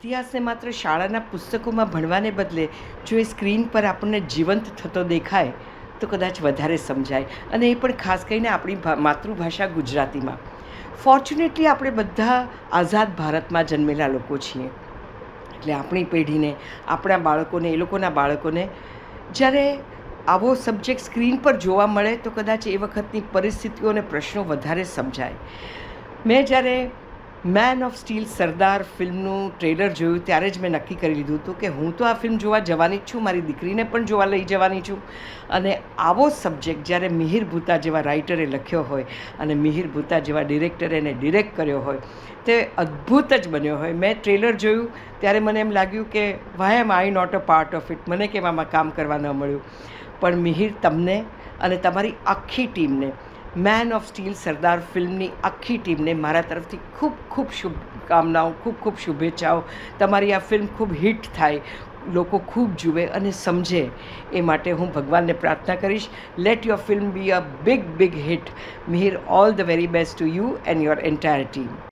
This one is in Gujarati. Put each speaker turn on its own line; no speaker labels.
ઇતિહાસને માત્ર શાળાના પુસ્તકોમાં ભણવાને બદલે જો એ સ્ક્રીન પર આપણને જીવંત થતો દેખાય, તો કદાચ વધારે સમજાય. અને એ પણ ખાસ કરીને આપણી માતૃભાષા ગુજરાતીમાં. ફોર્ચ્યુનેટલી આપણે બધા આઝાદ ભારતમાં જન્મેલા લોકો છીએ. એટલે આપણી પેઢીને, આપણા બાળકોને, એ લોકોના બાળકોને, જ્યારે આવો સબ્જેક્ટ સ્ક્રીન પર જોવા મળે, તો કદાચ એ વખતની પરિસ્થિતિઓ અને પ્રશ્નો વધારે સમજાય. મેં જ્યારે મેન ઓફ સ્ટીલ સરદાર ફિલ્મનું ટ્રેલર જોયું, ત્યારે જ મેં નક્કી કરી લીધું હતું કે હું તો આ ફિલ્મ જોવા જવાની જ છું, મારી દીકરીને પણ જોવા લઈ જવાની છું. અને આવો સબ્જેક્ટ જ્યારે મિહિર ભૂતા જેવા રાઇટરે લખ્યો હોય અને મિહિર ભૂતા જેવા ડિરેક્ટરે એને ડિરેક્ટ કર્યો હોય, તે અદ્ભુત જ બન્યો હોય. મેં ટ્રેલર જોયું, ત્યારે મને એમ લાગ્યું કે why am I not a part of it મને કેમ આમાં કામ કરવા ન મળ્યું? પણ મિહિર તમને અને તમારી આખી ટીમને મેન ઓફ સ્ટીલ સરદાર ફિલ્મની આખી ટીમને મારા તરફથી ખૂબ ખૂબ શુભકામનાઓ, ખૂબ ખૂબ શુભેચ્છાઓ. તમારી આ ફિલ્મ ખૂબ હિટ થાય, લોકો ખૂબ જુએ અને સમજે. એ માટે હું ભગવાનને પ્રાર્થના કરીશ let your film be a big big hit Mihir all the very best to you and your entire team